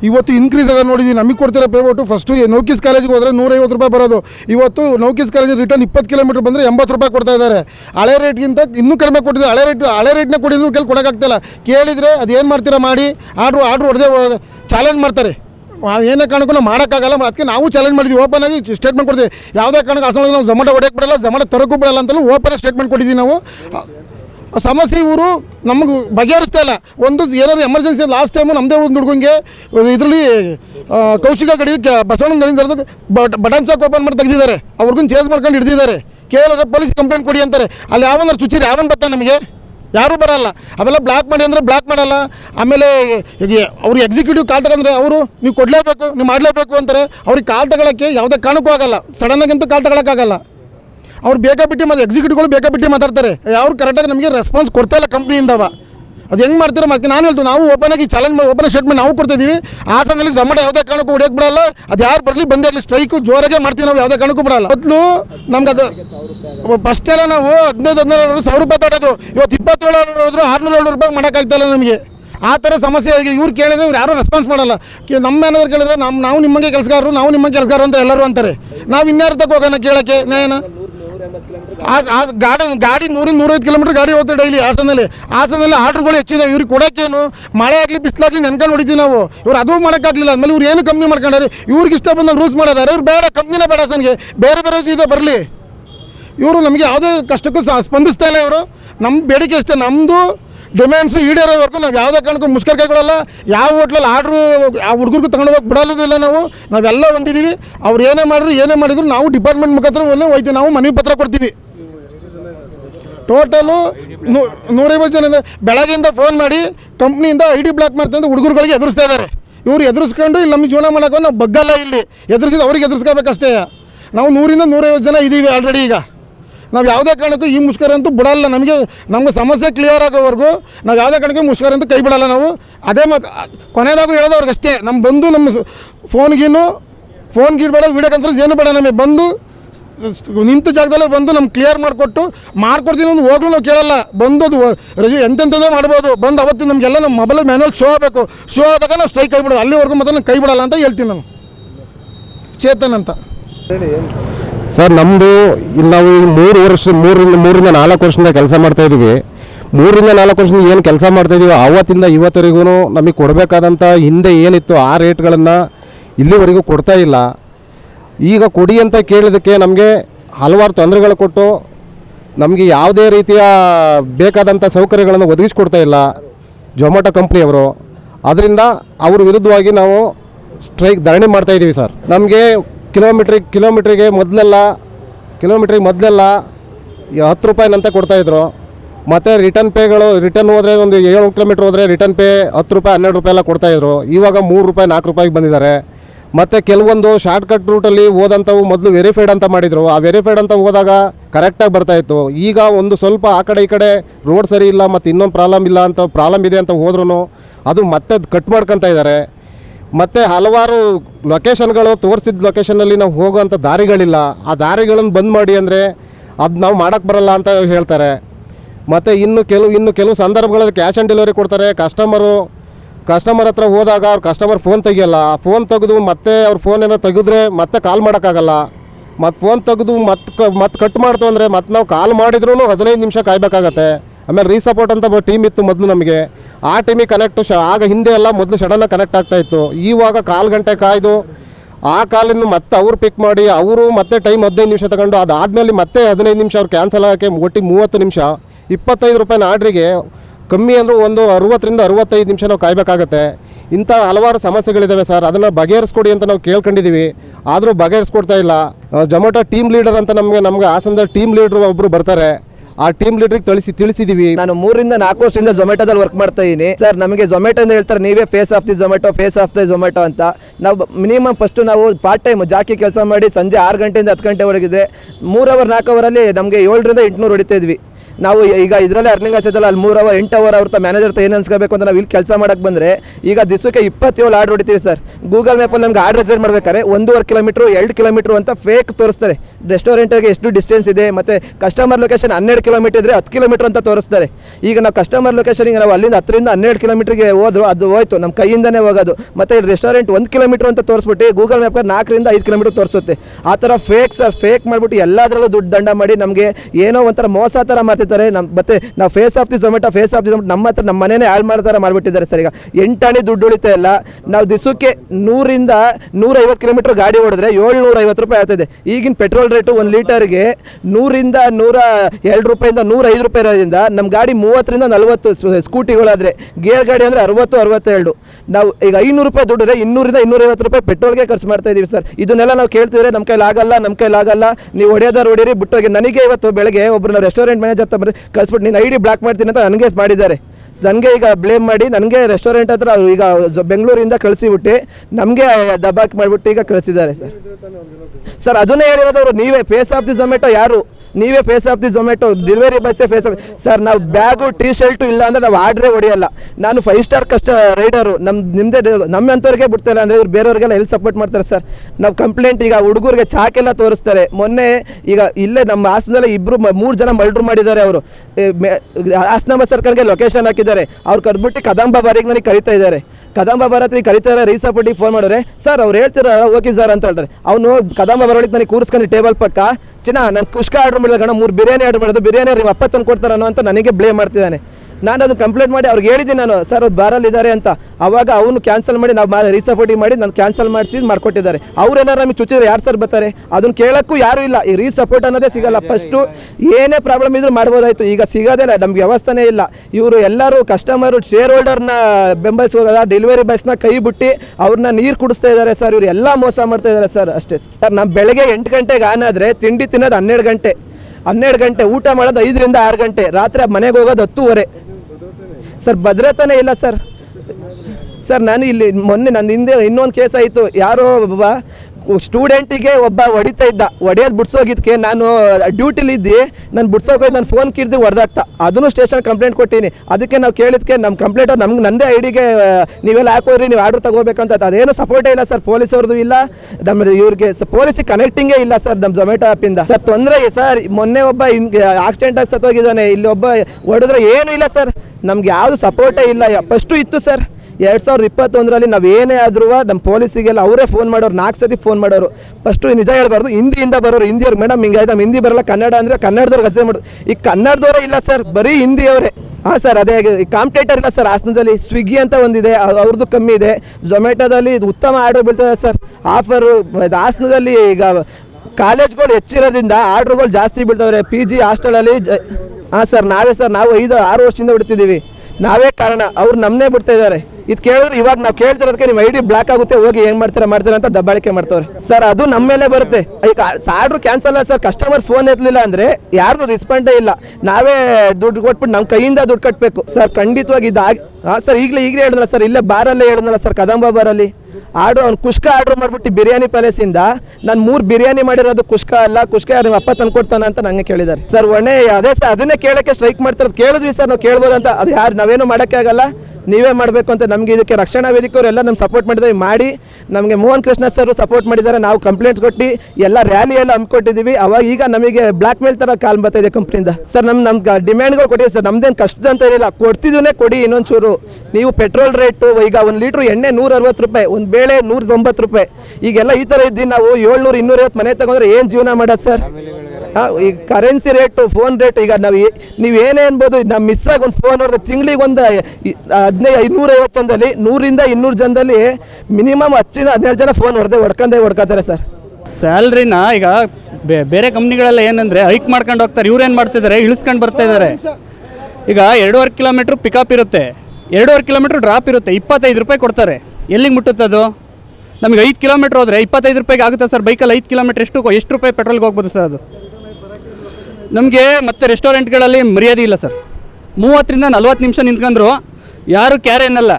ಇವತ್ತು ಇನ್ಕ್ರೀಸ್ ಆಗ ನೋಡಿದ್ದೀವಿ ನಮಗೆ ಕೊಡ್ತಿರೋ ಪೇವಟು ಫಸ್ಟು ನೌಕೀಸ್ ಕಾಲೇಜಿಗೆ ಹೋದರೆ ನೂರೈವತ್ತು ರೂಪಾಯಿ ಬರೋದು. ಇವತ್ತು ನೌಕೀಸ್ ಕಾಲೇಜಿಗೆ ರಿಟರ್ನ್ ಇಪ್ಪತ್ತು ಕಿಲೋಮೀಟರ್ ಬಂದರೆ ಎಂಬತ್ತು ರೂಪಾಯಿ ಕೊಡ್ತಾ ಇದ್ದಾರೆ. ಹಳೆ ರೇಟ್ಗಿಂತ ಇನ್ನೂ ಕಡಿಮೆ ಕೊಟ್ಟಿದ್ದಾರೆ. ಹಳೆ ರೇಟ್ ಹಳೆ ರೇಟ್ನೇ ಕೊಡಿದ್ರು ಕೆಲ ಕೊಡೋಕ್ಕಾಗ್ತಿಲ್ಲ ಕೇಳಿದರೆ ಅದು ಏನು ಮಾಡ್ತೀರಾ ಮಾಡಿ, ಆರ್ಡ್ರು ಆರ್ಡ್ರು ಹೊಡೆದೇ ಚಾಲೆಂಜ್ ಮಾಡ್ತಾರೆ. ಏನೇ ಕಾರಣಕ್ಕೂ ನಾವು ಮಾಡೋಕ್ಕಾಗಲ್ಲ ಅದಕ್ಕೆ ನಾವು ಚಾಲೆಂಜ್ ಮಾಡಿದ್ವಿ. ಓಪನ್ ಆಗಿ ಸ್ಟೇಟ್ಮೆಂಟ್ ಕೊಡ್ತೀವಿ. ಯಾವುದೇ ಕಾರಣಕ್ಕೆ ಅಸಲು ನಾವು ಜೊಮಾಟೊ ಹೊಡೆಯಕ್ಕೆ ಬಿಡಲ್ಲ ಜೊಮಾಟೊ ತರಕ್ಕೂ ಬಿಡಲ್ಲ ಅಂತಲೂ ಓಪನ್ ಸ್ಟೇಟ್ಮೆಂಟ್ ಕೊಟ್ಟಿದ್ದೀವಿ ನಾವು. ಸಮಸ್ಯೆ ಇವರು ನಮಗೆ ಬಗೆಹರಿಸ್ತಾ ಇಲ್ಲ. ಒಂದು ಏನಾದ್ರು ಎಮರ್ಜೆನ್ಸಿ ಲಾಸ್ಟ್ ಟೈಮು ನಮ್ಮದೇ ಒಂದು ಹುಡುಗಂಗೆ, ಇದರಲ್ಲಿ ಕೌಶಿಕ ಗಡಿ ಬಸವಣ್ಣ ಗಡಿ ಬಟನ್ ಚಾಕ್ ಓಪನ್ ಮಾಡಿ ತೆಗೆದಿದ್ದಾರೆ. ಅವ್ರಿಗೂ ಚೇಂಜ್ ಮಾಡ್ಕೊಂಡು ಹಿಡ್ದಿದ್ದಾರೆ. ಕೇಳಿದ್ರೆ ಪೊಲೀಸ್ ಕಂಪ್ಲೇಂಟ್ ಕೊಡಿ ಅಂತಾರೆ. ಅಲ್ಲಿ ಯಾವಂದ್ರೆ ಚುಚ್ಚಿರಿ ಯಾವನ್ ಬರ್ತಾನೆ ನಮಗೆ? ಯಾರೂ ಬರಲ್ಲ. ಅವೆಲ್ಲ ಬ್ಲಾಕ್ ಮಾಡಿ ಅಂದರೆ ಬ್ಲಾಕ್ ಮಾಡಲ್ಲ. ಆಮೇಲೆ ಅವ್ರು ಎಕ್ಸಿಕ್ಯೂಟಿವ್ ಕಾಲ್ ತಗೊಂಡ್ರೆ ಅವರು, ನೀವು ಕೊಡಲೇಬೇಕು, ನೀವು ಮಾಡಲೇಬೇಕು ಅಂತಾರೆ. ಅವ್ರಿಗೆ ಕಾಲ್ ತಗೊಳಕ್ಕೆ ಯಾವುದೇ ಕಾರಣಕ್ಕೂ ಆಗಲ್ಲ. ಸಡನ್ನಾಗಂತೂ ಕಾಲ್ ತಗೊಳಕ್ಕಾಗಲ್ಲ ಅವ್ರು ಬೇಕಾಬಿಟ್ಟು ಮತ್ತು ಎಕ್ಸಿಕ್ಯೂಟಿವ್ಗಳು ಬೇಕಾಬಿಟ್ಟು ಮಾತಾಡ್ತಾರೆ. ಅವ್ರು ಕರೆಕ್ಟಾಗಿ ನಮಗೆ ರೆಸ್ಪಾನ್ಸ್ ಕೊಡ್ತಾ ಇಲ್ಲ ಕಂಪ್ನಿಯಿಂದವ ಅದು ಹೆಂಗೆ ಮಾಡ್ತೀರೋ ಮತ್ತೆ ನಾನು ಹೇಳ್ತು ನಾವು ಓಪನ್ ಆಗಿ ಚಾಲೆಂಜ್ ಮಾಡಿ ಓಪನ್ ಸ್ಟೇಟ್ಮೆಂಟ್ ನಾವು ಕೊಡ್ತಿದ್ದೀವಿ ಹಾಸನಲ್ಲಿ ಜಮಟ ಯಾವುದೇ ಕಾರಣಕ್ಕೂ ಹೊಡೆಯಕ್ಕೆ ಬಿಡಲ್ಲ. ಅದು ಯಾರು ಬರಲಿ, ಬಂದೇ ಇರಲಿ ಸ್ಟ್ರೈಕು ಜೋರಾಗೆ ಮಾಡ್ತೀವಿ ನಾವು, ಯಾವುದೇ ಕಾರಣಕ್ಕೂ ಬಿಡಲ್ಲ. ಮೊದಲು ನಮ್ಗೆ ಅದು ಫಸ್ಟ್ ಎಲ್ಲ ನಾವು ಹದಿನೈದು ಹದಿನೈದು ಸಾವಿರ ರೂಪಾಯಿ ತೊಡೋದು ಇವತ್ತು ಇಪ್ಪತ್ತೇಳು ಹೋದ್ರು ಆರುನೂರು, ಏಳ್ನೂರು ರೂಪಾಯಿ ಮಾಡೋಕ್ಕಾಗ್ತಾಯಿಲ್ಲ ನಮಗೆ. ಆ ಥರ ಸಮಸ್ಯೆ ಆಗಿ ಇವ್ರು ಕೇಳಿದ್ರೆ ಇವ್ರು ಯಾರೂ ರೆಸ್ಪಾನ್ಸ್ ಮಾಡಲ್ಲ. ನಮ್ಮ ಮ್ಯಾನೇಜರ್ ಕೇಳಿದ್ರೆ ನಮ್ಮ ನಾವು ನಿಮ್ಮಂಗೆ ಕೆಲಸಗಾರರು, ನಾವು ನಿಮ್ಮಂಗೆ ಕೆಲಸಗಾರರು ಅಂತ ಎಲ್ಲರೂ ಅಂತಾರೆ. ನಾವು ಇನ್ಯಾರ ತಗೋಗೋಣ ಕೇಳೋಕ್ಕೆ? ನ್ಯಾಯನ? ಗಾಡಿ. ಗಾಡಿ ನೂರಿಂದ ನೂರೈವತ್ತು ಕಿಲೋಮೀಟರ್ ಗಾಡಿ ಹೋಗ್ತದೆ ಡೈಲಿ ಹಾಸನಲ್ಲಿ. ಹಾಸನಲ್ಲಿ ಆರ್ಡ್ರ್ಗಳು ಹೆಚ್ಚಿದೆ. ಇವ್ರಿಗೆ ಕೊಡೋಕ್ಕೇನು? ಮಳೆ ಆಗಲಿ ಬಿಸಿಲಾಗಲಿ ನೆನ್ಕೊಂಡು ಹೊಡಿತೀವಿ ನಾವು. ಇವ್ರು ಅದು ಮಾಡೋಕ್ಕಾಗಲಿಲ್ಲ. ಆಮೇಲೆ ಇವ್ರು ಏನು ಕಮ್ಮಿ ಮಾಡ್ಕೊಂಡಾರೆ? ಇವ್ರಿಗೆ ಇಷ್ಟ ಬಂದಾಗ ರೂಲ್ಸ್ ಮಾಡೋದಾರೆ. ಇವ್ರು ಬೇಡ ಕಂಪ್ನಿನೇ ಬೇಡ ನನಗೆ ಬೇರೆ ಬೇರೆ ಇದೆ ಬರಲಿ. ಇವರು ನಮಗೆ ಯಾವುದೇ ಕಷ್ಟಕ್ಕೂ ಸ್ಪಂದಿಸ್ತಾ ಇಲ್ಲ ಇವರು. ನಮ್ಮ ಬೇಡಿಕೆ ಅಷ್ಟೇ. ನಮ್ಮದು ಡಿಮ್ಯಾಂಡ್ಸು ಈಡೇರೋವರೆಗೂ ನಾವು ಯಾವುದೇ ಕಾರಣಕ್ಕೂ ಮುಷ್ಕರ ಕೈಗೊಳ್ಳಲ್ಲ. ಯಾವ ಹೋಟ್ಲಲ್ಲಿ ಆರ್ಡ್ರು, ಆ ಹುಡುಗರಿಗೂ ಹೋಗಿ ಬಿಡೋದಿಲ್ಲ ನಾವು. ನಾವೆಲ್ಲ ಹೊಂದಿದ್ದೀವಿ ಅವ್ರು ಏನೇ ಮಾಡಿದ್ರು ಏನೇ ಮಾಡಿದ್ರು ನಾವು ಡಿಪಾರ್ಟ್ಮೆಂಟ್ ಮುಖಾಂತರ ಒಳ್ಳೆ ಹೋಯ್ತೀವಿ. ನಾವು ಮನವಿ ಪತ್ರ ಕೊಡ್ತೀವಿ. ಟೋಟಲು ನೂರೈವತ್ತು ಜನ. ಬೆಳಗ್ಗೆಯಿಂದ ಫೋನ್ ಮಾಡಿ ಕಂಪ್ನಿಯಿಂದ ಐ ಡಿ ಬ್ಲಾಕ್ ಮಾಡ್ತಂದು ಹುಡುಗರುಗಳಿಗೆ ಎದುರಿಸ್ತಾ ಇದ್ದಾರೆ. ಇವ್ರು ಎದುರಿಸ್ಕೊಂಡು, ಇಲ್ಲಿ ನಮಗೆ ಜೀವನ ಮಾಡೋಕೆ ನಾವು ಬಗ್ಗಲ್ಲ ಇಲ್ಲಿ. ಎದುರಿಸಿದ ಅವ್ರಿಗೆ ಎದುರಿಸ್ಕೋಬೇಕಷ್ಟೇ. ನಾವು ನೂರಿಂದ ನೂರೈವತ್ತು ಜನ ಇದ್ದೀವಿ ಆಲ್ರೆಡಿ ಈಗ. ನಾವು ಯಾವುದೇ ಕಾರಣಕ್ಕೂ ಈ ಮುಷ್ಕರ ಅಂತೂ ಬಿಡಲ್ಲ. ನಮಗೆ ನಮಗೆ ಸಮಸ್ಯೆ ಕ್ಲಿಯರ್ ಆಗೋವರೆಗೂ ನಾವು ಯಾವುದೇ ಕಾರಣಕ್ಕೂ ಮುಷ್ಕರ ಅಂತೂ ಕೈ ಬಿಡಲ್ಲ ನಾವು. ಅದೇ ಮತ್ತು ಕೊನೆಯದಾಗೂ ಹೇಳೋದು ಅವ್ರಿಗೆ ಅಷ್ಟೇ. ನಮ್ಮ ಬಂದು ನಮ್ಮ ಫೋನ್ಗೇನು ಫೋನ್ ಬೇಡ ವೀಡಿಯೋ ಕಾನ್ಫರೆನ್ಸ್ ಏನು ಬೇಡ. ನಮಗೆ ಬಂದು ನಿಂತ ಜಾಗದಲ್ಲೇ ಬಂದು ನಮ್ಗೆ ಕ್ಲಿಯರ್ ಮಾಡಿಕೊಟ್ಟು, ಮಾಡ್ಕೊಡ್ತೀನಿ ಒಂದು ಹೋಗ್ಲು ನಾವು ಕೇಳಲ್ಲ. ಬಂದು ಅದು ರಜೆ ಎಂತೆಂಥದ್ದೇ ಮಾಡ್ಬೋದು. ಬಂದು ಅವತ್ತು ನಮಗೆಲ್ಲ ನಮ್ಮ ಮೊಬೈಲ್ ಮ್ಯಾನುವಲ್ ಶೋ ಆಗಬೇಕು. ಶೋ ಆದಾಗ ನಾವು ಸ್ಟ್ರೈಕ್ ಕೈ ಬಿಡೋದು ಅಲ್ಲಿವರೆಗೂ ಮತ್ತೆ ನಾನು ಕೈ ಬಿಡಲ್ಲ ಅಂತ ಹೇಳ್ತೀನಿ ನಾನು. ಚೇತನ್ ಅಂತ. ಸರ್ ನಮ್ಮದು ಇಲ್ಲಿ ನಾವು ಈಗ ಮೂರು ವರ್ಷ, ಮೂರಿಂದ ಮೂರಿಂದ ನಾಲ್ಕು ವರ್ಷದಿಂದ ಕೆಲಸ ಮಾಡ್ತಾ ಇದ್ದೀವಿ ಮೂರಿಂದ ನಾಲ್ಕು ವರ್ಷದಿಂದ ಏನು ಕೆಲಸ ಮಾಡ್ತಾ ಇದೀವಿ ಆವತ್ತಿಂದ ಇವತ್ತವರೆಗೂ ನಮಗೆ ಕೊಡಬೇಕಾದಂಥ ಹಿಂದೆ ಏನಿತ್ತು ಆ ರೇಟ್ಗಳನ್ನು ಇಲ್ಲಿವರೆಗೂ ಕೊಡ್ತಾ ಇಲ್ಲ. ಈಗ ಕೊಡಿ ಅಂತ ಕೇಳಿದ್ದಕ್ಕೆ ನಮಗೆ ಹಲವಾರು ತೊಂದರೆಗಳು ಕೊಟ್ಟು ನಮಗೆ ಯಾವುದೇ ರೀತಿಯ ಬೇಕಾದಂಥ ಸೌಕರ್ಯಗಳನ್ನು ಒದಗಿಸ್ಕೊಡ್ತಾ ಇಲ್ಲ ಜೊಮ್ಯಾಟೊ ಕಂಪ್ನಿಯವರು. ಅದರಿಂದ ಅವ್ರ ವಿರುದ್ಧವಾಗಿ ನಾವು ಸ್ಟ್ರೈಕ್ ಧರಣಿ ಮಾಡ್ತಾ ಇದ್ದೀವಿ ಸರ್. ನಮಗೆ ಕಿಲೋಮೀಟ್ರಿಗೆ ಕಿಲೋಮೀಟ್ರಿಗೆ ಮೊದಲೆಲ್ಲ ಕಿಲೋಮೀಟ್ರಿಗೆ ಮೊದಲೆಲ್ಲ ಹತ್ತು ರೂಪಾಯಿನಂತೆ ಕೊಡ್ತಾಯಿದ್ರು ಮತ್ತು ರಿಟರ್ನ್ ಪೇಗಳು ರಿಟರ್ನ್ ಹೋದರೆ ಒಂದು ಏಳು ಕಿಲೋಮೀಟ್ರ್ ಹೋದರೆ ರಿಟರ್ನ್ ಪೇ ಹತ್ತು ರೂಪಾಯಿ, ಹನ್ನೆರಡು ರೂಪಾಯಿ ಎಲ್ಲ ಕೊಡ್ತಾಯಿದ್ರು ಇವಾಗ ಮೂರು ರೂಪಾಯಿ, ನಾಲ್ಕು ರೂಪಾಯಿಗೆ ಬಂದಿದ್ದಾರೆ. ಮತ್ತು ಕೆಲವೊಂದು ಶಾರ್ಟ್ ಕಟ್ ರೂಟಲ್ಲಿ ಹೋದಂಥವು ಮೊದಲು ವೆರಿಫೈಡ್ ಅಂತ ಮಾಡಿದರು. ಆ ವೆರಿಫೈಡ್ ಅಂತ ಹೋದಾಗ ಕರೆಕ್ಟಾಗಿ ಬರ್ತಾಯಿತ್ತು ಈಗ ಒಂದು ಸ್ವಲ್ಪ ಆ ಕಡೆ ಈ ಕಡೆ ರೋಡ್ ಸರಿ ಇಲ್ಲ, ಮತ್ತು ಇನ್ನೊಂದು ಪ್ರಾಬ್ಲಮ್ ಇಲ್ಲ ಅಂತ ಪ್ರಾಬ್ಲಮ್ ಇದೆ ಅಂತ ಹೋದ್ರೂ ಅದು ಮತ್ತೆ ಕಟ್ ಮಾಡ್ಕೊತಾ ಇದ್ದಾರೆ. ಮತ್ತು ಹಲವಾರು ಲೊಕೇಶನ್ಗಳು ತೋರಿಸಿದ ಲೊಕೇಶನಲ್ಲಿ ನಾವು ಹೋಗುವಂಥ ದಾರಿಗಳಿಲ್ಲ. ಆ ದಾರಿಗಳನ್ನು ಬಂದ್ ಮಾಡಿ ಅಂದರೆ ಅದು ನಾವು ಮಾಡೋಕ್ಕೆ ಬರಲ್ಲ ಅಂತ ಹೇಳ್ತಾರೆ. ಮತ್ತು ಇನ್ನು ಕೆಲವು ಇನ್ನು ಕೆಲವು ಸಂದರ್ಭಗಳಲ್ಲಿ ಕ್ಯಾಶ್ ಆನ್ ಡೆಲಿವರಿ ಕೊಡ್ತಾರೆ. ಕಸ್ಟಮರು ಕಸ್ಟಮರ್ ಹತ್ರ ಹೋದಾಗ ಅವ್ರ ಕಸ್ಟಮರ್ ಫೋನ್ ತೆಗಿಯಲ್ಲ. ಫೋನ್ ತೆಗೆದು ಮತ್ತೆ ಅವ್ರ ಫೋನ್ ಏನೋ ತೆಗೆದ್ರೆ ಮತ್ತೆ ಕಾಲ್ ಮಾಡೋಕ್ಕಾಗಲ್ಲ. ಮತ್ತು ಫೋನ್ ತೆಗೆದು ಮತ್ತೆ ಮತ್ತೆ ಕಟ್ ಮಾಡ್ತು ಅಂದರೆ ಮತ್ತೆ ನಾವು ಕಾಲ್ ಮಾಡಿದ್ರೂ ಹದಿನೈದು ನಿಮಿಷ ಕಾಯಬೇಕಾಗತ್ತೆ. ಆಮೇಲೆ ರೀಸಪೋರ್ಟ್ ಅಂತ ಟೀಮ್ ಇತ್ತು ಮೊದಲು ನಮಗೆ. ಆ ಟೀಮಿಗೆ ಕನೆಕ್ಟು ಶ ಆಗ ಹಿಂದೆ ಎಲ್ಲ ಮೊದಲು ಸಡನ್ನಾಗಿ ಕನೆಕ್ಟ್ ಆಗ್ತಾ ಇತ್ತು. ಇವಾಗ ಕಾಲು ಗಂಟೆ ಕಾಯ್ದು, ಆ ಕಾಲನ್ನು ಮತ್ತೆ ಅವ್ರು ಪಿಕ್ ಮಾಡಿ, ಅವರು ಮತ್ತೆ ಟೈಮ್ ಹದಿನೈದು ನಿಮಿಷ ತಗೊಂಡು, ಅದಾದಮೇಲೆ ಮತ್ತೆ ಹದಿನೈದು ನಿಮಿಷ ಅವ್ರು ಕ್ಯಾನ್ಸಲ್ ಆಗೋಕ್ಕೆ ಒಟ್ಟಿಗೆ ಮೂವತ್ತು ನಿಮಿಷ, ಇಪ್ಪತ್ತೈದು ರೂಪಾಯಿನ ಆರ್ಡ್ರಿಗೆ ಕಮ್ಮಿ ಅಂದರೂ ಒಂದು ಅರುವತ್ತರಿಂದ ಅರುವತ್ತೈದು ನಿಮಿಷ ನಾವು ಕಾಯಬೇಕಾಗತ್ತೆ. ಇಂಥ ಹಲವಾರು ಸಮಸ್ಯೆಗಳಿದ್ದಾವೆ ಸರ್. ಅದನ್ನು ಬಗೆಹರಿಸ್ಕೊಡಿ ಅಂತ ನಾವು ಕೇಳ್ಕೊಂಡಿದ್ದೀವಿ ಆದರೂ ಬಗೆಹರಿಸ್ಕೊಡ್ತಾ ಇಲ್ಲ. ಜೊಮ್ಯಾಟೊ ಟೀಮ್ ಲೀಡರ್ ಅಂತ ನಮಗೆ ನಮಗೆ ಹಾಸನದಲ್ಲಿ ಟೀಮ್ ಲೀಡ್ರು ಒಬ್ಬರು ಬರ್ತಾರೆ. ಆ ಟೀಮ್ ಲೀಡ್ರಿಗೆ ತಿಳಿಸಿ ತಿಳಿಸಿದೀವಿ. ನಾನು ಮೂರಿಂದ ನಾಲ್ಕು ವರ್ಷದಿಂದ ಝೊಮ್ಯಾಟೋದಲ್ಲಿ ವರ್ಕ್ ಮಾಡ್ತಾ ಇದ್ದೀನಿ ಸರ್ ನಮಗೆ ಝೊಮ್ಯಾಟೋ ಅಂತ ಹೇಳ್ತಾರೆ, ನೀವೇ face of the Zomato face of the Zomato ಅಂತ. ನಾವು ಮಿನಿಮಮ್ ಫಸ್ಟು ನಾವು ಪಾರ್ಟ್ ಟೈಮ್ ಜಾಕಿ ಕೆಲಸ ಮಾಡಿ ಸಂಜೆ ಆರು ಗಂಟೆಯಿಂದ ಹತ್ತು ಗಂಟೆವರೆಗಿದ್ರೆ ಮೂರು ಅವರ್ ನಾಲ್ಕು ಅವರಲ್ಲಿ ನಮಗೆ ಏಳರಿಂದ ಎಂಟುನೂರು ಹೊಡಿತಾ ಇದ್ವಿ. ನಾವು ಈಗ ಇದರಲ್ಲಿ ಅರ್ನಿಂಗ್ ಆಗ್ತದಲ್ಲ ಅಲ್ಲಿ ಮೂರು ಅವರ್ ಎಂಟು ಅವರ್ ಅವ್ರ ಮ್ಯಾನೇಜರ್ ಏನು ಅನ್ಸ್ಕೋಬೇಕು ಅಂತ ನಾವು ಇಲ್ಲಿ ಕೆಲಸ ಮಾಡಕ್ಕೆ ಬಂದರೆ, ಈಗ ದಿವಸಕ್ಕೆ ಇಪ್ಪತ್ತೇಳು ಆರ್ಡರ್ ಹೊಡಿತೀವಿ ಸರ್ ಗೂಗಲ್ ಮ್ಯಾಪಲ್ಲಿ ನಮ್ಗೆ ಆರ್ಡರ್ ರಿಸೈನ್ ಮಾಡ್ಬೇಕಾದ್ರೆ ಒಂದೂವರೆ ಕಿಲೋಮೀಟ್ರು ಎರಡು ಕಿಲೋಮೀಟ್ರು ಅಂತ ಫೇಕ್ ತೋರಿಸ್ತಾರೆ. ರೆಸ್ಟೋರೆಂಟಿಗೆ ಎಷ್ಟು ಡಿಸ್ಟೆನ್ಸ್ ಇದೆ, ಮತ್ತು ಕಸ್ಟಮರ್ ಲೊಕೇಶನ್ ಹನ್ನೆರಡು ಕಿಲೋಮೀಟರ್ ಇದ್ರೆ ಹತ್ತು ಕಿಲೋಮೀಟರ್ ಅಂತ ತೋರಿಸ್ತಾರೆ. ಈಗ ನಾವು ಕಸ್ಟಮರ್ ಲೊಕೇಶನ್ಗೆ ನಾವು ಅಲ್ಲಿಂದ ಹತ್ತರಿಂದ ಹನ್ನೆರಡು ಕಿಲೋಮೀಟರ್ಗೆ ಹೋದ್ರು, ಅದು ಹೋಯ್ತು ನಮ್ಮ ಕೈಯಿಂದನೇ ಹೋಗೋದು. ಮತ್ತು ರೆಸ್ಟೋರೆಂಟ್ ಒಂದು ಕಿಲೋಮೀಟರ್ ಅಂತ ತೋರಿಸ್ಬಿಟ್ಟು ಗೂಗಲ್ ಮ್ಯಾಪ್ ನಾಲ್ಕರಿಂದ ಐದು ಕಿಲೋಮೀಟರ್ ತೋರಿಸುತ್ತೆ. ಆ ಥರ ಫೇಕ್ ಸರ್ ಫೇಕ್ ಮಾಡಿಬಿಟ್ಟು ಎಲ್ಲದರಲ್ಲೂ ದುಡ್ಡು ದಂಡ ಮಾಡಿ ನಮಗೆ ಏನೋ ಒಂಥರ ಮೋಸ ಥರ ಮಾಡ್ತಿರ್ತಾರೆ ನಮ್ಮ ಮತ್ತೆ ನಾವು face of the Zomato face of the Zomato ನಮ್ಮ ಹತ್ರ ನಮ್ಮ ಮನೇನೆ ಹಾಳು ಮಾಡ್ತಾರೆ ಮಾಡಿಬಿಟ್ಟಿದ್ದಾರೆ ಸರ್ ಈಗ. ಎಂಟಾಣಿ ದುಡ್ಡು ಉಳಿತಾ ಇಲ್ಲ. ನಾವು ದಿವಸಕ್ಕೆ ನೂರಿಂದ ನೂರೈವತ್ತು ಕಿಲೋಮೀಟರ್ ಗಾಡಿ ಹೊಡೆದ್ರೆ ಏಳ್ನೂರ ಐವತ್ತು ರೂಪಾಯಿ ಆಗ್ತದೆ. ಈಗಿನ ಪೆಟ್ರೋಲ್ ರೇಟು ಒಂದು ಲೀಟರ್ಗೆ ನೂರಿಂದ ನೂರ ಎರಡು ರೂಪಾಯಿಂದ ರೂಪಾಯಿ ಇರೋದ್ರಿಂದ ನಮ್ಮ ಗಾಡಿ ಮೂವತ್ತರಿಂದ ನಲವತ್ತು ಸ್ಕೂಟಿಗಳಾದರೆ ಗೇರ್ ಗಾಡಿ ಅಂದರೆ ಅರವತ್ತು, ಅರವತ್ತೆರಡು. ನಾವು ಈಗ ಐನೂರು ರೂಪಾಯಿ ದುಡ್ಡಿದ್ರೆ ಇನ್ನೂರಿಂದ ಇನ್ನೂರೈವತ್ತು ರೂಪಾಯಿ ಪೆಟ್ರೋಲ್ಗೆ ಖರ್ಚು ಮಾಡ್ತಾ ಇದ್ದೀವಿ ಸರ್. ಇದನ್ನೆಲ್ಲ ನಾವು ಕೇಳ್ತಿದ್ರೆ ನಮ್ಮ ಕೈಲಾಗಲ್ಲ ನಮ್ಮ ಕೈಲಾಗಲ್ಲ ನೀವು ಹೊಡೆಯೋದಾರು ಹೊಡೀರಿ ಬಿಟ್ಟೋಗಿ ನನಗೆ ಇವತ್ತು ಬೆಳಗ್ಗೆ ಒಬ್ಬರು ನಾವು ರೆಸ್ಟೋರೆಂಟ್ ಮ್ಯಾನೇಜರ್ ತಮ್ಮ ಕಳಿಸ್ಬಿಟ್ಟು, ನೀನು ಐ ಡಿ ಬ್ಲಾಕ್ ಮಾಡ್ತೀನಿ ಅಂತ ನನಗೆ ಮಾಡಿದ್ದಾರೆ. ನನಗೆ ಈಗ ಬ್ಲೇಮ್ ಮಾಡಿ, ನನಗೆ ರೆಸ್ಟೋರೆಂಟ್ ಹತ್ರ ಅವರು ಈಗ ಬೆಂಗಳೂರಿಂದ ಕಳಿಸಿಬಿಟ್ಟು, ನಮಗೆ ದಬ್ಬಾಕಿ ಮಾಡಿಬಿಟ್ಟು ಈಗ ಕಳಿಸಿದ್ದಾರೆ ಸರ್ ಸರ್ ಅದನ್ನೇ ಹೇಳಿರೋದವರು ನೀವೇ ಫೇಸ್ ಆಫ್ ದಿ ಝೊಮ್ಯಾಟೊ ಯಾರು? ನೀವೇ face of the Zomato delivery ಬಸ್ಸೇ face of sir ನಾವು ಬ್ಯಾಗು ಟೀ ಶರ್ಟು ಇಲ್ಲ ಅಂದರೆ ನಾವು ಆರ್ಡ್ರೇ ಹೊಡೆಯಲ್ಲ. ನಾನು ಫೈವ್ ಸ್ಟಾರ್ ಕಷ್ಟ ರೈಡರು ನಮ್ಮ ನಿಮ್ಮದೇ ನಮ್ಮ ಅಂಥವ್ರಿಗೆ ಬಿಡ್ತಾ ಇಲ್ಲ ಅಂದರೆ ಇವ್ರು ಬೇರೆಯವ್ರಿಗೆಲ್ಲ ಎಲ್ಲಿ ಸಪೋರ್ಟ್ ಮಾಡ್ತಾರೆ ಸರ್ ನಾವು ಕಂಪ್ಲೇಂಟ್ ಈಗ ಹುಡುಗರಿಗೆ ಚಾಕೆಲ್ಲ ತೋರಿಸ್ತಾರೆ. ಮೊನ್ನೆ ಈಗ ಇಲ್ಲೇ ನಮ್ಮ ಹಾಸನದಲ್ಲಿ ಇಬ್ಬರು ಮೂರು ಜನ ಮರ್ಡ್ರ್ ಮಾಡಿದ್ದಾರೆ ಅವರು. ಹಾಸನಾಂಬ ಸರ್ಕಾರಕ್ಕೆ ಲೊಕೇಶನ್ ಹಾಕಿದ್ದಾರೆ. ಅವ್ರು ಕರೆದ್ಬಿಟ್ಟು ಕದಂಬ ಬಾರಿಗೆ ನನಗೆ ಕರಿತಾ ಇದ್ದಾರೆ. ಕದಂಬ ಬರತ್ರಿ ಕರಿತಾರೆ ರೀಸಪಟ್ಟಿಗೆ ಫೋನ್ ಮಾಡಿದ್ರೆ, ಸರ್, ಅವ್ರು ಹೇಳ್ತೀರ ಓಕೆ ಸರ್ ಅಂತ ಹೇಳ್ತಾರೆ. ಅವನು ಕದಂಬ ಬರೋಳಿಗೆ ನನಗೆ ಕೂರಿಸ್ಕೊಂಡು ಟೇಬಲ್ ಪಕ್ಕ, ಚಿನ್ನ, ನಾನು ಕುಷ್ಕ ಆರ್ಡರ್ ಮಾಡಿದ ಗಣ ಮೂರು ಬಿರಿಯಾನಿ ಆರ್ಡರ್ ಮಾಡೋದು ಬಿರಿಯಾನಿ ನಿಮ್ಮ ಅಪ್ಪ ತಂದು ಕೊಡ್ತಾರನೋ ಅಂತ ನನಗೆ ಬ್ಲೇಮ್ ಮಾಡ್ತಿದ್ದಾನೆ. ನಾನು ಅದು ಕಂಪ್ಲೇಂಟ್ ಮಾಡಿ ಅವ್ರಿಗೆ ಹೇಳಿದ್ದೀನಿ ನಾನು ಸರ್ ಅವ್ರು ಬಾರಲ್ಲಿದ್ದಾರೆ ಅಂತ. ಅವಾಗ ಅವನು ಕ್ಯಾನ್ಸಲ್ ಮಾಡಿ ನಾವು ರೀಸಪೋರ್ಟಿಂಗ್ ಮಾಡಿ ನಾನು ಕ್ಯಾನ್ಸಲ್ ಮಾಡಿಸಿ ಮಾಡಿಕೊಟ್ಟಿದ್ದಾರೆ. ಅವ್ರೇನಾರು ನಮಗೆ ಚುಚ್ಚಿದ್ರೆ ಯಾರು ಸರ್ ಬರ್ತಾರೆ? ಅದನ್ನು ಕೇಳೋಕ್ಕೂ ಯಾರೂ ಇಲ್ಲ. ಈ ರೀಸಪೋರ್ಟ್ ಅನ್ನೋದೇ ಸಿಗಲ್ಲ. ಫಸ್ಟು ಏನೇ ಪ್ರಾಬ್ಲಮ್ ಇದ್ರೂ ಮಾಡ್ಬೋದಾಯ್ತು. ಈಗ ಸಿಗೋದೇ ಇಲ್ಲ. ನಮ್ಗೆ ವ್ಯವಸ್ಥೆನೇ ಇಲ್ಲ. ಇವರು ಎಲ್ಲರೂ ಕಸ್ಟಮರು ಶೇರ್ ಹೋಲ್ಡರ್ನ ಬೆಂಬಲಿಸೋದ ಡೆಲಿವರಿ ಬಾಯ್ಸ್ನ ಕೈ ಬಿಟ್ಟು ಅವ್ರನ್ನ ನೀರು ಕುಡಿಸ್ತಾ ಇದ್ದಾರೆ ಸರ್ ಇವರು ಎಲ್ಲ ಮೋಸ ಮಾಡ್ತಾ ಇದ್ದಾರೆ ಸರ್ ಅಷ್ಟೇ ಸರ್ ನಮ್ಮ ಬೆಳಗ್ಗೆ ಎಂಟು ಗಂಟೆಗೆ ಆನ್ ಆದರೆ ತಿಂಡಿ ತಿನ್ನೋದು ಹನ್ನೆರಡು ಗಂಟೆ. ಹನ್ನೆರಡು ಗಂಟೆ ಊಟ ಮಾಡೋದು ಐದರಿಂದ ಆರು ಗಂಟೆ. ರಾತ್ರಿ ಮನೆಗೆ ಹೋಗೋದು ಹತ್ತೂವರೆ. ಸರ್, ಭದ್ರತಾನೇ ಇಲ್ಲ ಸರ್. ಸರ್, ನಾನು ಇಲ್ಲಿ ಮೊನ್ನೆ ನನ್ನ ಹಿಂದೆ ಇನ್ನೊಂದು ಕೇಸ್ ಆಯಿತು. ಯಾರೋ ಒಬ್ಬ ಸ್ಟೂಡೆಂಟಿಗೆ ಒಬ್ಬ ಹೊಡಿತಾ ಇದ್ದ. ಹೊಡೆಯೋದು ಬಿಡ್ಸೋಗಿದ್ದಕ್ಕೆ ನಾನು ಡ್ಯೂಟಿಲಿ ಇದ್ದು. ನಾನು ಬಿಡ್ಸೋಗೋದು ನಾನು ಫೋನ್ ಕಿರ್ದು ಹೊಡೆದಾಗ್ತಾ ಅದನ್ನು ಸ್ಟೇಷನ್ ಕಂಪ್ಲೇಂಟ್ ಕೊಟ್ಟೀನಿ. ಅದಕ್ಕೆ ನಾವು ಕೇಳಿದ್ಕೆ ನಮ್ಮ ಕಂಪ್ಲೇಂಟ್ ನಮ್ಗೆ ನಂದೇ ಐಡಿಗೆ ನೀವೆಲ್ಲ ಹಾಕೋರಿ, ನೀವು ಆರ್ಡ್ರ್ ತಗೋಬೇಕಂತ ಅದೇನು ಸಪೋರ್ಟೇ ಇಲ್ಲ ಸರ್ ಪೊಲೀಸ್ ಅವ್ರದ್ದು ಇಲ್ಲ. ನಮ್ಮ ಇವ್ರಿಗೆ ಪೊಲೀಸಿಗೆ ಕನೆಕ್ಟಿಂಗೇ ಇಲ್ಲ ಸರ್ ನಮ್ಮ ಜೊಮ್ಯಾಟೊ ಆ್ಯಪಿಂದ ಸರ್, ತೊಂದರೆ ಸರ್, ಮೊನ್ನೆ ಒಬ್ಬ ಆಕ್ಸಿಡೆಂಟ್ ಆಗಿ ಸತ್ತೋಗಿದ್ದಾನೆ. ಇಲ್ಲಿ ಒಬ್ಬ ಹೊಡೆದ್ರೆ ಏನೂ ಇಲ್ಲ ಸರ್. ನಮ್ಗೆ ಯಾವುದು ಸಪೋರ್ಟೇ ಇಲ್ಲ. ಫಸ್ಟು ಇತ್ತು ಸರ್ ಎರಡು ಸಾವಿರದ ಇಪ್ಪತ್ತೊಂದರಲ್ಲಿ ನಾವು ಏನೇ ಆದರೂ ನಮ್ಮ ಪೊಲೀಸಿಗೆಲ್ಲ ಅವರೇ ಫೋನ್ ಮಾಡೋರು ನಾಲ್ಕು ಸತಿ ಫೋನ್ ಮಾಡೋರು. ಫಸ್ಟು ನಿಜ ಹೇಳ್ಬಾರ್ದು, ಹಿಂದಿಯಿಂದ ಬರೋರು, ಹಿಂದಿಯವ್ರು ಮೇಡಮ್ ಹಿಂಗೆ ನಮ್ಮ ಹಿಂದಿ ಬರಲ್ಲ, ಕನ್ನಡ ಅಂದರೆ ಕನ್ನಡದವ್ರಿಗೆ ಅಸೆ ಮಾಡೋದು. ಈಗ ಕನ್ನಡದವರೇ ಇಲ್ಲ ಸರ್ ಬರೀ ಹಿಂದಿಯವರೇ. ಹಾಂ ಸರ್ ಅದೇ ಕಾಂಪಿಟೇಟರ್ ಇಲ್ಲ ಸರ್ ಹಾಸನದಲ್ಲಿ ಸ್ವಿಗ್ಗಿ ಅಂತ ಒಂದಿದೆ ಅವ್ರದ್ದು ಕಮ್ಮಿ ಇದೆ. ಝೊಮ್ಯಾಟೋದಲ್ಲಿ ಉತ್ತಮ ಆರ್ಡರ್ ಬೀಳ್ತದೆ ಸರ್ ಆಫರು ಹಾಸನದಲ್ಲಿ ಈಗ ಕಾಲೇಜ್ಗಳು ಹೆಚ್ಚಿರೋದ್ರಿಂದ ಆರ್ಡ್ರುಗಳು ಜಾಸ್ತಿ ಬೀಳ್ತವ್ರೆ. ಪಿ ಜಿ ಹಾಸ್ಟೆಲಲ್ಲಿ ಜ, ಹಾಂ ಸರ್, ನಾವೇ ಸರ್, ನಾವು ಐದು, ಆರು ವರ್ಷದಿಂದ ಬಿಡ್ತಿದ್ದೀವಿ ನಾವೇ ಕಾರಣ, ಅವ್ರು ನಮ್ಮನ್ನೇ ಬಿಡ್ತಾ ಇದ್ದಾರೆ. ಇದು ಕೇಳಿದ್ರೆ ಇವಾಗ ನಾವು ಕೇಳ್ತಿರೋದಕ್ಕೆ ನಿಮ್ಮ ಐ ಡಿ ಬ್ಲಾಕ್ ಆಗುತ್ತೆ, ಹೋಗಿ ಏನು ಮಾಡ್ತೀರಾ, ಮಾಡ್ತಾರೆ ಅಂತ ದಬ್ಬಾಳಿಕೆ ಮಾಡ್ತವ್ರೆ. ಸರ್, ಅದು ನಮ್ಮ ಮೇಲೆ ಬರುತ್ತೆ. ಈಗ ಆರ್ಡ್ರು ಕ್ಯಾನ್ಸಲ್ ಅಲ್ಲ ಸರ್ ಕಸ್ಟಮರ್ ಫೋನ್ ಎತ್ತಲಿಲ್ಲ ಅಂದರೆ ಯಾರಿಗೂ ರಿಸ್ಪಾಂಡೇ ಇಲ್ಲ. ನಾವೇ ದುಡ್ಡು ಕೊಟ್ಬಿಟ್ಟು ನಮ್ಮ ಕೈಯಿಂದ ದುಡ್ಡು ಕಟ್ಟಬೇಕು ಸರ್, ಖಂಡಿತವಾಗಿ ಇದು ಆಗಿ ಹಾಂ, ಸರ್, ಈಗಲೇ ಈಗಲೇ ಹೇಳಿದ್ರಲ್ಲ ಸರ್, ಇಲ್ಲೇ ಬಾರಲ್ಲೇ ಹೇಳಿದ್ನಲ್ಲ ಸರ್, ಕದಂಬ ಬಾರಲ್ಲಿ. ಆರ್ಡ್ರ್ ಅವ್ನು ಕುಷ್ಕ ಆರ್ಡ್ರ್ ಮಾಡಿಬಿಟ್ಟು ಬಿರಿಯಾನಿ ಪ್ಯಾಲೇಸಿಂದ ನಾನು ಮೂರು ಬಿರಿಯಾನಿ ಮಾಡಿರೋದು ಕುಷ್ಕ ಅಲ್ಲ, ಕುಷ್ಕ ನಿಮ್ಮ ಅಪ್ಪ ತಂದು ಕೊಡ್ತಾನೆ ಅಂತ ನಂಗೆ ಕೇಳಿದ್ದಾರೆ. ಸರ್, ಒಣೆ, ಅದೇ ಸರ್, ಅದನ್ನೇ ಕೇಳೋಕ್ಕೆ ಸ್ಟ್ರೈಕ್ ಮಾಡ್ತಾರೆ ಕೇಳಿದ್ವಿ ಸರ್, ನಾವು ಕೇಳ್ಬೋದಂತ ಅದು ಯಾರು ನಾವೇನು ಮಾಡೋಕ್ಕೆ ಆಗಲ್ಲ. ನೀವೇ ಮಾಡಬೇಕು ಅಂತ ನಮಗೆ ಇದಕ್ಕೆ ರಕ್ಷಣಾ ವೇದಿಕೆಯವರೆಲ್ಲ ನಮ್ಮ ಸಪೋರ್ಟ್ ಮಾಡಿದ್ವಿ ಮಾಡಿ, ನಮಗೆ ಮೋಹನ್ ಕೃಷ್ಣ ಸರ್ ಸಪೋರ್ಟ್ ಮಾಡಿದ್ದಾರೆ. ನಾವು ಕಂಪ್ಲೇಂಟ್ಸ್ ಕೊಟ್ಟು, ಎಲ್ಲ ರ್ಯಾಲಿ ಎಲ್ಲ ಹಮ್ಮಿಕೊಟ್ಟಿದ್ದೀವಿ. ಅವಾಗ ಈಗ ನಮಗೆ ಬ್ಲ್ಯಾಕ್ ಮೇಲ್ ಥರ ಕಾಲ್ ಬರ್ತಾ ಇದೆ ಕಂಪ್ನಿಯಿಂದ ಸರ್ ನಮ್ಮ ನಮ್ಗೆ ಡಿಮ್ಯಾಂಡ್ಗಳು ಕೊಟ್ಟಿದ್ದೀವಿ ಸರ್. ನಮ್ದೇನು ಕಷ್ಟ ಅಂತ ಇರಲಿಲ್ಲ ಕೊಡ್ತಿದ್ದೇನೆ ಕೊಡಿ ಇನ್ನೊಂಚೂರು ನೀವು ಪೆಟ್ರೋಲ್ ರೇಟು, ಈಗ ಒಂದು ಲೀಟ್ರ್ ಎಣ್ಣೆ ನೂರ ಅರವತ್ತು ರೂಪಾಯಿ, ಒಂದು ಬೇಳೆ ನೂರ ತೊಂಬತ್ತು ರೂಪಾಯಿ. ಈಗೆಲ್ಲ ಈ ಥರ ಇದ್ದೀವಿ ನಾವು ಏಳ್ನೂರು, ಇನ್ನೂರೈವತ್ತು ಮನೆ ತಗೊಂಡ್ರೆ ಏನು ಜೀವನ ಮಾಡೋದು ಸರ್? ಹಾಂ ಈಗ ಕರೆನ್ಸಿ ರೇಟು ಫೋನ್ ರೇಟ್ ಈಗ ನಾವು ನೀವು ಏನೇ ಅನ್ಬೋದು ನಮ್ಮ ಮಿಸ್ ಆಗಿ ಒಂದು ಫೋನ್ ಹೊಡೆದ್ರೆ ತಿಂಗಳಿಗೆ ಒಂದು ಹದಿನೈದು ಐನೂರೈವತ್ತು ಜನದಲ್ಲಿ, ನೂರಿಂದ ಇನ್ನೂರು ಜನದಲ್ಲಿ ಮಿನಿಮಮ್ ಹಚ್ಚಿನ ಹನ್ನೆರಡು ಜನ ಫೋನ್ ಹೊಡೆದೆ ಹೊಡ್ಕೊಂಡೇ ಹೊಡ್ಕೊತಾರೆ ಸರ್. ಸ್ಯಾಲ್ರಿನ ಈಗ ಬೇರೆ ಕಂಪ್ನಿಗಳೆಲ್ಲ ಏನಂದರೆ ಹೈಕ್ ಮಾಡ್ಕೊಂಡು ಹೋಗ್ತಾರೆ ಇವ್ರು ಏನು ಮಾಡ್ತಿದ್ದಾರೆ, ಇಳಿಸ್ಕೊಂಡು ಬರ್ತಾ ಇದ್ದಾರೆ. ಈಗ ಎರಡೂವರೆ ಕಿಲೋಮೀಟ್ರ್ ಪಿಕಪ್ ಇರುತ್ತೆ. ಎರಡೂವರೆ ಕಿಲೋಮೀಟ್ರ್ ಡ್ರಾಪ್ ಇರುತ್ತೆ. ಇಪ್ಪತ್ತೈದು ರೂಪಾಯಿ ಕೊಡ್ತಾರೆ. ಎಲ್ಲಿಗೆ ಮುಟ್ಟುತ್ತೆ ಅದು? ನಮಗೆ ಐದು ಕಿಲೋಮೀಟ್ರ್ ಹೋದರೆ ಇಪ್ಪತ್ತೈದು ರೂಪಾಯಿಗೆ ಆಗುತ್ತೆ ಸರ್. ಬೈಕಲ್ಲಿ ಐದು ಕಿಲೋಮೀಟ್ರ್ ಎಷ್ಟು ಎಷ್ಟು ರೂಪಾಯಿ ಪೆಟ್ರೋಲ್ಗೆ ಹೋಗ್ಬೋದು ಸರ್ ಅದು? ನಮಗೆ ಮತ್ತೆ ರೆಸ್ಟೋರೆಂಟ್ಗಳಲ್ಲಿ ಮರ್ಯಾದೆ ಇಲ್ಲ ಸರ್. ಮೂವತ್ತರಿಂದ ನಲ್ವತ್ತು ನಿಮಿಷ ನಿಂತ್ಕೊಂಡ್ರು ಯಾರು ಕ್ಯಾರೆ ಏನಲ್ಲ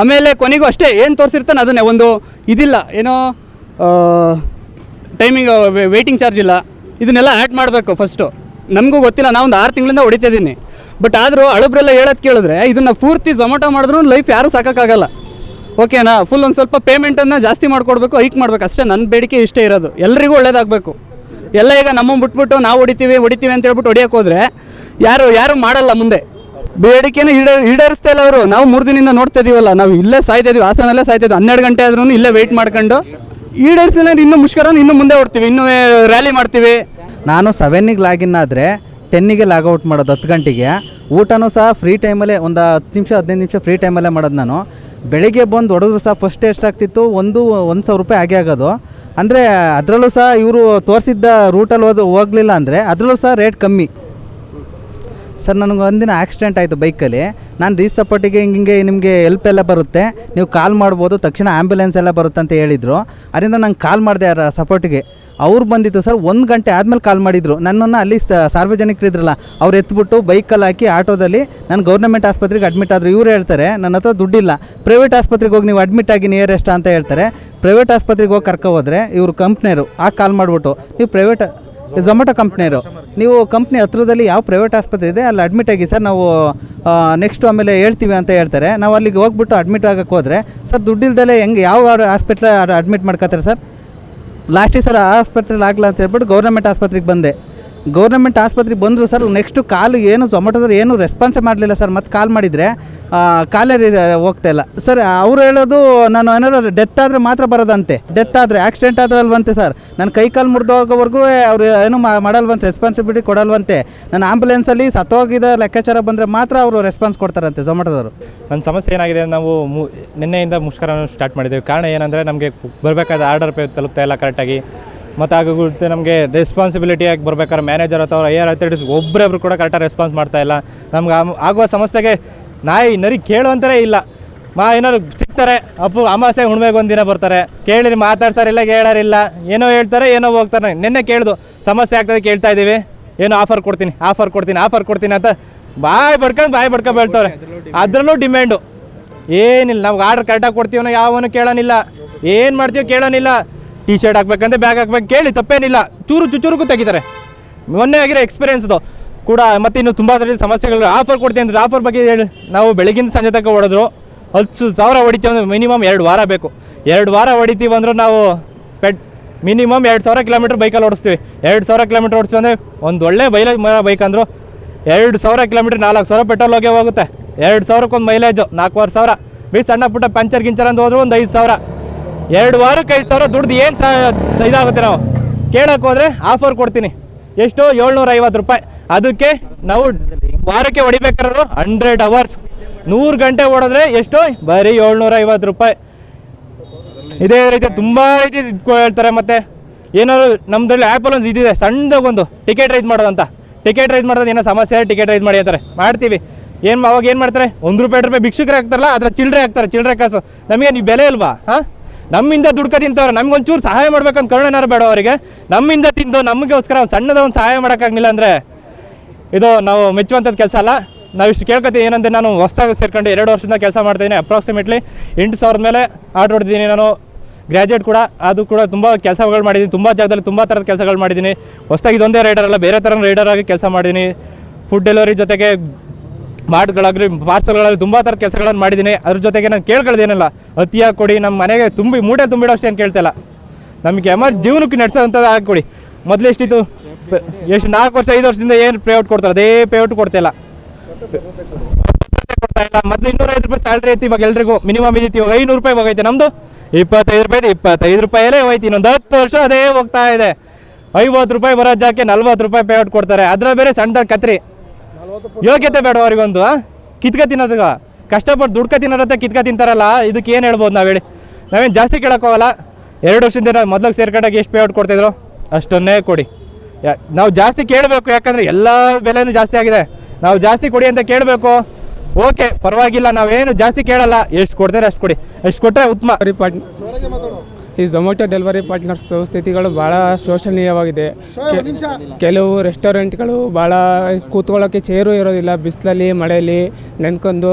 ಆಮೇಲೆ ಕೊನೆಗೂ ಅಷ್ಟೇ ಏನು ತೋರಿಸಿರ್ತಾನೆ ಅದನ್ನೇ. ಒಂದು ಇದಿಲ್ಲ, ಏನೋ ಟೈಮಿಂಗ್ ವೆಯ್ಟಿಂಗ್ ಚಾರ್ಜ್ ಇಲ್ಲ. ಇದನ್ನೆಲ್ಲ ಆ್ಯಡ್ ಮಾಡಬೇಕು ಫಸ್ಟು ನಮಗೂ ಗೊತ್ತಿಲ್ಲ, ನಾವೊಂದು ಆರು ತಿಂಗಳಿಂದ ಹೊಡಿತಾ ಇದ್ದೀನಿ ಬಟ್ ಆದರೂ ಅಳಬ್ರೆಲ್ಲ ಹೇಳೋದು ಕೇಳಿದ್ರೆ ಇದನ್ನು ಪೂರ್ತಿ ಝೊಮ್ಯಾಟೊ ಮಾಡಿದ್ರು ಲೈಫ್ ಯಾರೂ ಸಾಕೋಕ್ಕಾಗಲ್ಲ. ಓಕೆನಾ ಫುಲ್ ಒಂದು ಸ್ವಲ್ಪ ಪೇಮೆಂಟನ್ನು ಜಾಸ್ತಿ ಮಾಡಿಕೊಡ್ಬೇಕು ಹೈಕ್ ಮಾಡ್ಬೇಕು. ಅಷ್ಟೇ ನನ್ನ ಬೇಡಿಕೆ ಇಷ್ಟೇ ಇರೋದು. ಎಲ್ಲರಿಗೂ ಒಳ್ಳೇದಾಗಬೇಕು. ಎಲ್ಲ ಈಗ ನಮ್ಮ ಬಿಟ್ಬಿಟ್ಟು ನಾವು ಹೊಡಿತೀವಿ ಹೊಡಿತೀವಿ ಅಂತ ಹೇಳ್ಬಿಟ್ಟು ಹೊಡಿಯೋಕೆ ಹೋದರೆ ಯಾರು ಯಾರು ಮಾಡಲ್ಲ ಮುಂದೆ. ಬೇಡಿಕೆನ ಈಡೇ ಈಡೇರಿಸ್ತಾ ಇಲ್ಲ ಅವರು. ನಾವು ಮೂರು ದಿನದಿಂದ ನೋಡ್ತಾ ಇದೀವಲ್ಲ, ನಾವು ಇಲ್ಲೇ ಸಾಯ್ತಾ ಇದೀವಿ, ಹಾಸನಲ್ಲೇ ಸಾಯ್ತಾ ಇದ್ವಿ. ಹನ್ನೆರಡು ಗಂಟೆ ಆದ್ರೂ ಇಲ್ಲೇ ವೆಯ್ಟ್ ಮಾಡ್ಕೊಂಡು ಈಡೇರಿಸಿಲ್ಲ ಇನ್ನೂ ಮುಷ್ಕರ ಇನ್ನೂ ಮುಂದೆ ಹೊಡ್ತೀವಿ ಇನ್ನೂ ರ್ಯಾಲಿ ಮಾಡ್ತೀವಿ. ನಾನು ಸೆವೆನ್ನಿಗೆ ಲಾಗಿನ್ ಆದರೆ ಟೆನ್ನಿಗೆ ಲಾಗೌಟ್ ಮಾಡೋದು ಹತ್ತು ಗಂಟೆಗೆ. ಊಟನೂ ಸಹ ಫ್ರೀ ಟೈಮಲ್ಲೇ ಒಂದು ಹತ್ತು ನಿಮಿಷ, ಹದಿನೈದು ನಿಮಿಷ ಫ್ರೀ ಟೈಮಲ್ಲೇ ಮಾಡೋದು ನಾನು. ಬೆಳಿಗ್ಗೆ ಬಂದು ಹೊಡೆದ್ರು ಸಹ ಫಸ್ಟ್ ಎಷ್ಟಾಗ್ತಿತ್ತು ಒಂದು ಒಂದು ಸಾವಿರ ರೂಪಾಯಿ ಆಗೇ ಆಗೋದು. ಅಂದರೆ ಅದರಲ್ಲೂ ಸಹ ಇವರು ತೋರಿಸಿದ್ದ ರೂಟಲ್ಲಿ ಹೋದ ಹೋಗಲಿಲ್ಲ ಅಂದರೆ ಅದರಲ್ಲೂ ಸಹ ರೇಟ್ ಕಮ್ಮಿ. ಸರ್ ನನಗೆ ಒಂದಿನ ಆಕ್ಸಿಡೆಂಟ್ ಆಯಿತು ಬೈಕಲ್ಲಿ ನಾನು ರೀಚ್ ಸಪೋರ್ಟಿಗೆ ಹಿಂಗೆ ಹಿಂಗೆ ನಿಮಗೆ ಹೆಲ್ಪ್ ಎಲ್ಲ ಬರುತ್ತೆ. ನೀವು ಕಾಲ್ ಮಾಡ್ಬೋದು, ತಕ್ಷಣ ಆ್ಯಂಬುಲೆನ್ಸ್ ಎಲ್ಲ ಬರುತ್ತೆ ಅಂತ ಹೇಳಿದರು. ಅದರಿಂದ ನಂಗೆ ಕಾಲ್ ಮಾಡಿದೆ ಸಪೋರ್ಟಿಗೆ. ಅವ್ರು ಬಂದಿತ್ತು ಸರ್ ಒಂದು ಗಂಟೆ ಆದಮೇಲೆ ಕಾಲ್ ಮಾಡಿದರು. ನನ್ನನ್ನು ಅಲ್ಲಿ ಸ- ಸಾರ್ವಜನಿಕರು ಇದ್ರಲ್ಲ ಅವ್ರು ಎತ್ಬಿಟ್ಟು ಬೈಕಲ್ಲಿ ಹಾಕಿ ಆಟೋದಲ್ಲಿ ನಾನು ಗೌರ್ಮೆಂಟ್ ಆಸ್ಪತ್ರೆಗೆ ಅಡ್ಮಿಟ್ ಆದರು. ಇವರು ಹೇಳ್ತಾರೆ, ನನ್ನ ಹತ್ರ ದುಡ್ಡಿಲ್ಲ. ಪ್ರೈವೇಟ್ ಆಸ್ಪತ್ರೆಗೆ ಹೋಗಿ ನೀವು ಅಡ್ಮಿಟ್ ಆಗಿ ನಿಯರೆಸ್ಟ್ ಅಂತ ಹೇಳ್ತಾರೆ. ಪ್ರೈವೇಟ್ ಆಸ್ಪತ್ರೆಗೆ ಹೋಗಿ ಕರ್ಕ ಹೋದ್ರೆ ಇವರು ಕಂಪ್ನಿಯರು ಆ ಕಾಲ್ ಮಾಡಿಬಿಟ್ಟು, ನೀವು ಪ್ರೈವೇಟ್ ಝೊಮ್ಯಾಟೊ ಕಂಪ್ನಿಯವರು ನೀವು ಕಂಪ್ನಿ ಹತ್ರದಲ್ಲಿ ಯಾವ ಪ್ರೈವೇಟ್ ಆಸ್ಪತ್ರೆ ಇದೆ, ಅಲ್ಲಿ ಅಡ್ಮಿಟ್ ಆಗಿ ಸರ್ ನಾವು ನೆಕ್ಸ್ಟ್ ಆಮೇಲೆ ಹೇಳ್ತೀವಿ ಅಂತ ಹೇಳ್ತಾರೆ. ನಾವು ಅಲ್ಲಿಗೆ ಹೋಗ್ಬಿಟ್ಟು ಅಡ್ಮಿಟ್ ಆಗಕ್ಕೆ ಹೋದರೆ, ಸರ್ ದುಡ್ಡಿಲ್ದಲೆ ಹೆಂಗೆ, ಯಾವ ಆಸ್ಪಿಟ್ಲ ಅಡ್ಮಿಟ್ ಮಾಡ್ಕೋತಾರೆ ಸರ್? ಲಾಸ್ಟಿಗೆ ಸರ್ ಆಸ್ಪತ್ರೆಲಿ ಆಗಲ್ಲ ಅಂತ ಹೇಳ್ಬಿಟ್ಟು ಗೌರ್ಮೆಂಟ್ ಆಸ್ಪತ್ರೆಗೆ ಬಂದೆ. ಗೌರ್ಮೆಂಟ್ ಆಸ್ಪತ್ರೆಗೆ ಬಂದರು ಸರ್ ನೆಕ್ಸ್ಟು ಕಾಲು ಏನು ಝೊಮ್ಯಾಟೋದವ್ರು ಏನು ರೆಸ್ಪಾನ್ಸೇ ಮಾಡಲಿಲ್ಲ ಸರ್, ಮತ್ತೆ ಕಾಲ್ ಮಾಡಿದರೆ ಕಾಲೇ ಹೋಗ್ತಾ ಇಲ್ಲ. ಸರ್, ಅವ್ರು ಹೇಳೋದು, ನಾನು ಏನಾದ್ರು ಡೆತ್ ಆದರೆ ಮಾತ್ರ ಬರೋದಂತೆ. ಡೆತ್ ಆದರೆ ಆಕ್ಸಿಡೆಂಟ್ ಆದ್ರಲ್ವಂತೆ ಸರ್. ನನ್ನ ಕೈ ಕಾಲು ಮುರಿದೋಗೋವರೆಗೂ ಅವ್ರು ಏನು ಮಾಡಲ್ವಂತೆ ರೆಸ್ಪಾನ್ಸಿಬಿಲಿಟಿ ಕೊಡಲ್ವಂತೆ. ನನ್ನ ಆಂಬುಲೆನ್ಸಲ್ಲಿ ಸತ್ತೋಗಿದ ಲೆಕ್ಕಾಚಾರ ಬಂದರೆ ಮಾತ್ರ ಅವರು ರೆಸ್ಪಾನ್ಸ್ ಕೊಡ್ತಾರಂತೆ ಝೊಮ್ಯಾಟೋದವರು ನನ್ನ ಸಮಸ್ಯೆ ಏನಾಗಿದೆ ನಾವು ನಿನ್ನೆಯಿಂದ ಮುಷ್ಕರವನ್ನು ಸ್ಟಾರ್ಟ್ ಮಾಡಿದ್ದೇವೆ ಕಾರಣ ಏನಂದರೆ ನಮಗೆ ಬರಬೇಕಾದ ಆರ್ಡರ್ ಪೇ ತಲುಪ್ತಾ ಇಲ್ಲ ಕರೆಕ್ಟಾಗಿ ಮತ್ತು ಆಗುತ್ತೆ ನಮಗೆ ರೆಸ್ಪಾನ್ಸಿಬಿಲಿಟಿ ರೆಸ್ಪಾನ್ಸಿಬಿಲಿಟಿಯಾಗಿ ಬರ್ಬೇಕಾದ್ರೆ ಮ್ಯಾನೇಜರ್ ಅಥವಾ ಐ ಆರ್ ಅಥಾರಿಟೀಸ್ ಒಬ್ಬರೊಬ್ರು ಕೂಡ ಕರೆಕ್ಟಾಗಿ ರೆಸ್ಪಾನ್ಸ್ ಮಾಡ್ತಾ ಇಲ್ಲ. ನಮ್ಗೆ ಆಗುವ ಸಮಸ್ಯೆಗೆ ನಾಯಿ ನರಿ ಕೇಳುವಂತಾರೆ ಇಲ್ಲ. ಮಾ, ಏನಾದ್ರು ಸಿಗ್ತಾರೆ ಅಪ್ಪು ಅಮಾಸೆ ಹುಣ್ಮೆಗೆ ಒಂದಿನ ಬರ್ತಾರೆ. ಕೇಳಿ ಮಾತಾಡ್ತಾರಿಲ್ಲ ಕೇಳೋರಿಲ್ಲ ಏನೋ ಹೇಳ್ತಾರೆ, ಏನೋ ಹೋಗ್ತಾರೆ. ನಿನ್ನೆ ಕೇಳ್ದು, ಸಮಸ್ಯೆ ಆಗ್ತದೆ ಕೇಳ್ತಾ ಇದ್ದೀವಿ. ಏನೋ ಆಫರ್ ಕೊಡ್ತೀನಿ ಆಫರ್ ಕೊಡ್ತೀನಿ ಆಫರ್ ಕೊಡ್ತೀನಿ ಅಂತ ಬಾಯ್ ಬಡ್ಕೊಂಡು ಬಾಯ್ ಬಡ್ಕೊಂಡು ಬೀಳ್ತವ್ರೆ. ಅದರಲ್ಲೂ ಡಿಮ್ಯಾಂಡು ಏನಿಲ್ಲ ನಮ್ಗೆ ಆರ್ಡರ್ ಕರೆಕ್ಟಾಗಿ ಕೊಡ್ತೀವನೋ, ಯಾವನು ಕೇಳೋನಿಲ್ಲ. ಏನು ಮಾಡ್ತೀವಿ ಕೇಳೋನಿಲ್ಲ. ಟಿ ಶರ್ಟ್ ಹಾಕ್ಬೇಕಂದ್ರೆ ಬ್ಯಾಗ್ ಹಾಕ್ಬೇಕು. ಕೇಳಿ, ತಪ್ಪೇನಿಲ್ಲ. ಚೂರು ಚುಚೂರುಗೂ ತೆಗಿತಾರೆ. ಮೊನ್ನೆ ಆಗಿರೋ ಎಕ್ಸ್ಪೀರಿಯನ್ಸ್ದು ಕೂಡ ಮತ್ತೆ ಇನ್ನು ತುಂಬ ಸಮಸ್ಯೆಗಳು ಆಫರ್ ಕೊಡ್ತೀನಿ ಅಂದರೆ ಆಫರ್ ಬಗ್ಗೆ ಹೇಳಿ. ನಾವು ಬೆಳಗಿನ ಸಂಜೆ ತನಕ ಹೊಡೆದ್ರು ಹತ್ತು ಸಾವಿರ ಹೊಡಿತೀವಿ ಅಂದ್ರೆ ಮಿನಿಮಮ್ ಎರಡು ವಾರ ಬೇಕು. ಎರಡು ವಾರ ಹೊಡಿತೀವಿ ಅಂದ್ರೆ ನಾವು ಪೆಟ್ ಮಿನಿಮಮ್ ಎರಡು ಸಾವಿರ ಕಿಲೋಮೀಟ್ರ್ ಬೈಕಲ್ಲಿ ಓಡಿಸ್ತೀವಿ. ಎರಡು ಸಾವಿರ ಕಿಲೋಮೀಟ್ರ್ ಓಡಿಸ್ತೀವಿ ಅಂದರೆ ಒಂದು ಒಳ್ಳೆ ಬೈಲ ಬೈಕ್ ಅಂದರು ಎರಡು ಸಾವಿರ ಕಿಲೋಮೀಟ್ರ್ ನಾಲ್ಕು ಸಾವಿರ ಪೆಟ್ರೋಲ್ ಹೋಗೇ ಹೋಗುತ್ತೆ. ಎರಡು ಸಾವಿರಕ್ಕೊಂದು ಮೈಲೇಜು ನಾಲ್ಕೂವರೆ ಸಾವಿರ. ಬಿ ಸಣ್ಣ ಪುಟ್ಟ ಪಂಚರ್ ಗಿಂಚರ್ ಅಂತ ಹೋದ್ರು ಒಂದು ಐದು ಸಾವಿರ. ಎರಡು ವಾರಕ್ಕೆ ಐದು ಸಾವಿರ ದುಡ್ದು ಏನು ಸ ಇದಾಗುತ್ತೆ ನಾವು? ಕೇಳಕ್ಕೆ ಹೋದರೆ ಆಫರ್ ಕೊಡ್ತೀನಿ. ಎಷ್ಟು? ಏಳ್ನೂರ ಐವತ್ತು ರೂಪಾಯಿ. ಅದಕ್ಕೆ ನಾವು ವಾರಕ್ಕೆ ಹೊಡಿಬೇಕಾದ್ರು ಹಂಡ್ರೆಡ್ ಅವರ್ಸ್. ನೂರು ಗಂಟೆ ಓಡಿದ್ರೆ ಎಷ್ಟು? ಬರೀ ಏಳ್ನೂರ ಐವತ್ತು ರೂಪಾಯಿ. ಇದೇ ರೀತಿ ತುಂಬ ರೀತಿ ಹೇಳ್ತಾರೆ ಮತ್ತೆ. ಏನಾದ್ರು ನಮ್ದ್ರಲ್ಲಿ ಆ್ಯಪಲ್ಲಿ ಒಂದು ಇದಿದೆ ಸಣ್ಣದೊಂದು ಟಿಕೆಟ್ ರೈಸ್ ಮಾಡೋದಂತ ಟಿಕೆಟ್ ರೈಸ್ ಮಾಡೋದು ಏನೋ ಸಮಸ್ಯೆ ಟಿಕೆಟ್ ರೈಸ್ ಮಾಡಿ ಅಂತಾರೆ. ಮಾಡ್ತೀವಿ. ಏನು, ಅವಾಗ ಏನು ಮಾಡ್ತಾರೆ? ಒಂದು ರೂಪಾಯಿ ರೂಪಾಯಿ ಭಿಕ್ಷುಕರು ಹಾಕ್ತಾರಲ್ಲ ಅದರ ಚಿಲ್ಲರೆ ಹಾಕ್ತಾರೆ ಚಿಲ್ಲರೆ ಕಾಸು. ನಮಗೆ ನೀವು ಬೆಲೆ ಇಲ್ವಾ ಹಾಂ? ನಮ್ಮಿಂದ ದುಡ್ಕ ತಿಂತವ್ರೆ ನಮ್ಗೆ ಒಂಚೂರು ಸಹಾಯ ಮಾಡ್ಬೇಕಂತ ಕರುಣೆನಾರು ಬೇಡ ಅವರಿಗೆ. ನಮ್ಮಿಂದ ತಿಂದು ನಮಗೋಸ್ಕರ ಒಂದು ಸಣ್ಣದ ಒಂದು ಸಹಾಯ ಮಾಡೋಕ್ಕಾಗಲಿಲ್ಲ ಅಂದರೆ ಇದು ನಾವು ಮೆಚ್ಚುವಂಥದ್ದು ಕೆಲಸ ಅಲ್ಲ. ನಾವು ಇಷ್ಟು ಕೇಳ್ಕೊತೀವಿ, ಏನಂದರೆ ನಾನು ಹೊಸ್ದಾಗಿ ಸೇರ್ಕೊಂಡು ಎರಡು ವರ್ಷದಿಂದ ಕೆಲಸ ಮಾಡ್ತೀನಿ ಅಪ್ರಾಕ್ಸಿಮೇಟ್ಲಿ ಎಂಟು ಸಾವಿರದ ಮೇಲೆ ಆರ್ಡ್ರ್ ಹೊಡೆದಿದ್ದೀನಿ ನಾನು. ಗ್ರ್ಯಾಜುಯೇಟ್ ಕೂಡ, ಅದು ಕೂಡ ತುಂಬ ಕೆಲಸಗಳು ಮಾಡಿದ್ದೀನಿ, ತುಂಬ ಜಾಗದಲ್ಲಿ ತುಂಬ ಥರದ ಕೆಲಸಗಳು ಮಾಡಿದ್ದೀನಿ. ಹೊಸ್ದಾಗಿ ಇದೊಂದೇ ರೈಡರ್ ಅಲ್ಲ, ಬೇರೆ ಥರ ರೈಡರ್ ಆಗಿ ಕೆಲಸ ಮಾಡಿದ್ದೀನಿ. ಫುಡ್ ಡೆಲಿವರಿ ಜೊತೆಗೆ ಮಾಡ್ಗಳಾಗಲಿ ಪಾರ್ಸಲ್ಗಳಾಗಲಿ ತುಂಬ ಥರದ ಕೆಲಸಗಳನ್ನು ಮಾಡಿದ್ದೀನಿ. ಅದ್ರ ಜೊತೆಗೆ ನಾನು ಕೇಳ್ಕೊಳ್ಳೋದೇನಲ್ಲ ಅತಿಯಾಗಿ ಕೊಡಿ ನಮ್ಮ ಮನೆಗೆ ತುಂಬಿ ಮೂಟೆ ತುಂಬಿಡೋ ಅಷ್ಟೇನು ಕೇಳ್ತಿಲ್ಲ ನಮಗೆ ಎಮರ್ ಜೀವನಕ್ಕೆ ನಡೆಸೋಂಥದ್ದು ಹಾಕ್ಕೊಡಿ ಮೊದಲು ಎಷ್ಟಿತ್ತು? ಎಷ್ಟು ನಾಲ್ಕು ವರ್ಷ, ಐದು ವರ್ಷದಿಂದ ಏನು ಪೇಔಟ್ ಕೊಡ್ತಾರೆ? ಅದೇ ಪೇಔಟ್ ಕೊಡ್ತಿಲ್ಲ ಕೊಡ್ತಾ ಇಲ್ಲ. ಮೊದಲು ಇನ್ನೂರೈದು ರೂಪಾಯಿ ಸ್ಯಾಲ್ರಿ ಐತಿ ಇವಾಗ ಎಲ್ರಿಗೂ ಮಿನಿಮಮ್ ಇದೆ ಇವಾಗ ಐನೂರು ರೂಪಾಯಿ ಹೋಗೈತೆ ನಮ್ಮದು ಇಪ್ಪತ್ತೈದು ರೂಪಾಯಿ ಇಪ್ಪತ್ತೈದು ರೂಪಾಯಲ್ಲೇ ಹೋಯ್ತು. ಇನ್ನೊಂದು ಹತ್ತು ವರ್ಷ ಅದೇ ಹೋಗ್ತಾ ಇದೆ. ಐವತ್ತು ರೂಪಾಯಿ ಬರೋ ಜಾಕೆ ನಲ್ವತ್ತು ರೂಪಾಯಿ ಪೇಔಟ್ ಕೊಡ್ತಾರೆ. ಅದರ ಬೇರೆ ಸಣ್ಣದಾಗಿ ಕತ್ರಿ. ಯೋಗ್ಯತೆ ಬೇಡ ಅವ್ರಿಗೊಂದು? ಕಿತ್ಕ ತಿನ್ನೋದಗ ಕಷ್ಟಪಟ್ಟು ದುಡ್ಕ ತಿನ್ನೋದತ್ತ ಕಿತ್ಕ ತಿಂತಾರಲ್ಲ ಇದಕ್ಕೆ ಏನು ಹೇಳ್ಬೋದು ನಾವು ಹೇಳಿ. ನಾವೇನು ಜಾಸ್ತಿ ಕೇಳೋಕ್ಕೋಗಲ್ಲ. ಎರಡು ವರ್ಷದಿಂದ ಮೊದಲು ಸೇರ್ಕೊಂಡಾಗ ಎಷ್ಟು ಪೇಔಟ್ ಕೊಡ್ತಿದ್ರು? ಅಷ್ಟನ್ನೇ ಕೊಡಿ. ನಾವು ಜಾಸ್ತಿ ಕೇಳಬೇಕು ಯಾಕಂದರೆ ಎಲ್ಲ ಬೆಲೆನೂ ಜಾಸ್ತಿ ಆಗಿದೆ. ನಾವು ಜಾಸ್ತಿ ಕೊಡಿ ಅಂತ ಕೇಳಬೇಕು. ಓಕೆ ಪರವಾಗಿಲ್ಲ ನಾವೇನು ಜಾಸ್ತಿ ಕೇಳಲ್ಲ. ಎಷ್ಟು ಕೊಡ್ತಾರೆ ಅಷ್ಟು ಕೊಡಿ. ಎಷ್ಟು ಕೊಟ್ಟರೆ ಉತ್ತಮ. ಈ ಝೊಮ್ಯಾಟೊ ಡೆಲಿವರಿ ಪಾರ್ಟ್ನರ್ಸ್ ಸ್ಥಿತಿಗಳು ಭಾಳ ಶೋಷಣೀಯವಾಗಿದೆ. ಕೆಲವು ರೆಸ್ಟೋರೆಂಟ್ಗಳು ಭಾಳ ಕೂತ್ಕೊಳ್ಳೋಕ್ಕೆ ಚೇರು ಇರೋದಿಲ್ಲ. ಬಿಸಿಲಲ್ಲಿ ಮಳೆಯಲ್ಲಿ ನೆನ್ಕೊಂಡು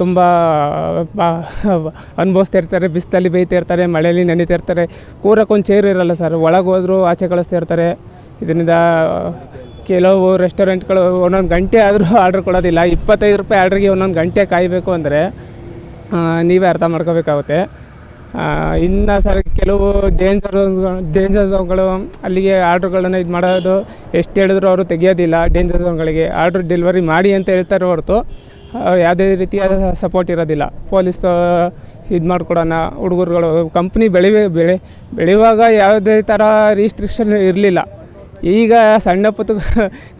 ತುಂಬ ಅನುಭವಿಸ್ತಾ ಇರ್ತಾರೆ. ಬಿಸಿಲಲ್ಲಿ ಬೇಯ್ತಿರ್ತಾರೆ ಮಳೆಯಲ್ಲಿ ನೆನೀತಾ ಇರ್ತಾರೆ. ಕೂರಕ್ಕೊಂದು ಚೇರು ಇರಲ್ಲ ಸರ್. ಒಳಗೆ ಹೋದರೂ ಆಚೆ ಕಳಿಸ್ತಿರ್ತಾರೆ ಇದರಿಂದ ಕೆಲವು ರೆಸ್ಟೋರೆಂಟ್ಗಳು ಒಂದೊಂದು ಗಂಟೆ ಆದರೂ ಆರ್ಡ್ರ್ ಕೊಡೋದಿಲ್ಲ. ಇಪ್ಪತ್ತೈದು ರೂಪಾಯಿ ಆರ್ಡ್ರಿಗೆ ಒಂದೊಂದು ಗಂಟೆ ಕಾಯಬೇಕು ಅಂದರೆ ನೀವೇ ಅರ್ಥ ಮಾಡ್ಕೋಬೇಕಾಗುತ್ತೆ. ಇನ್ನು ಸರ್ ಕೆಲವು ಡೇಂಜರ್ ಡೇಂಜರ್ ಝೋನ್ಗಳು ಅಲ್ಲಿಗೆ ಆರ್ಡ್ರುಗಳನ್ನು ಇದು ಮಾಡೋದು ಎಷ್ಟು ಹೇಳಿದ್ರು ಅವರು ತೆಗಿಯೋದಿಲ್ಲ ಡೇಂಜರ್ ಝೋನ್ಗಳಿಗೆ ಆರ್ಡ್ರ್ ಡೆಲಿವರಿ ಮಾಡಿ ಅಂತ ಹೇಳ್ತಾರೆ ಹೊರತು ಯಾವುದೇ ರೀತಿಯಾದ ಸಪೋರ್ಟ್ ಇರೋದಿಲ್ಲ. ಪೊಲೀಸ್ ಇದು ಮಾಡಿಕೊಡೋಣ, ಹುಡುಗರುಗಳು ಕಂಪ್ನಿ ಬೆಳಿ ಬೆಳೆ, ಬೆಳೆಯುವಾಗ ಯಾವುದೇ ಥರ ರಿಸ್ಟ್ರಿಕ್ಷನ್ ಇರಲಿಲ್ಲ. ಈಗ ಸಣ್ಣ ಪುಟ್ಟ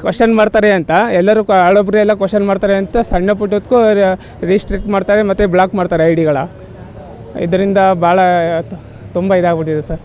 ಕ್ವಶನ್ ಮಾಡ್ತಾರೆ ಅಂತ, ಎಲ್ಲರೂ ಹಳಬ್ರು ಎಲ್ಲ ಕ್ವಶನ್ ಮಾಡ್ತಾರೆ ಅಂತ ಸಣ್ಣ ಪುಟ್ಟದಕ್ಕೂ ರಿಸ್ಟ್ರಿಕ್ಟ್ ಮಾಡ್ತಾರೆ ಮತ್ತು ಬ್ಲಾಕ್ ಮಾಡ್ತಾರೆ ಐ ಡಿಗಳ ಇದರಿಂದ ಭಾಳ ತುಂಬ ಇದಾಗ್ಬಿಟ್ಟಿದೆ ಸರ್.